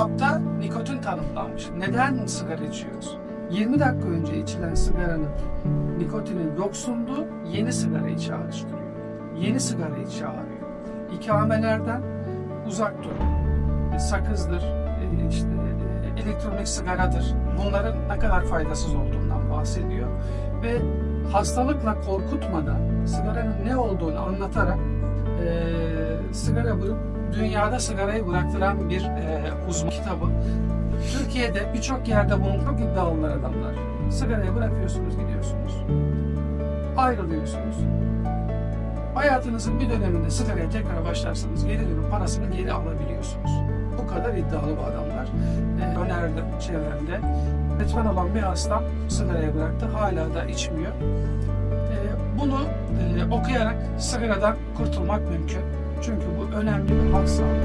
kitapta nikotin tanımlanmış. Neden sigara içiyoruz? 20 dakika önce içilen sigaranın nikotinin yoksunluğu yeni sigarayı çağrıştırıyor. Yeni sigarayı çağırıyor. İkamelerden uzak durun. E, Sakızdır, e, işte e, elektronik sigaradır. Bunların ne kadar faydasız olduğundan bahsediyor. Ve hastalıkla korkutmadan sigaranın ne olduğunu anlatarak e, sigara dünyada sigarayı bıraktıran bir e, uzman kitabı. Türkiye'de birçok yerde bunun çok iddialılar adamlar. Sigarayı bırakıyorsunuz, gidiyorsunuz. Ayrılıyorsunuz. Hayatınızın bir döneminde sigaraya tekrar başlarsanız geri dönüp parasını geri alabiliyorsunuz. Bu kadar iddialı bu adamlar. E, önerdim çevremde. Öğretmen olan bir hasta sigarayı bıraktı. Hala da içmiyor. E, bunu e, okuyarak sigaradan kurtulmak mümkün. Çünkü bu önemli bir halk sağlığı.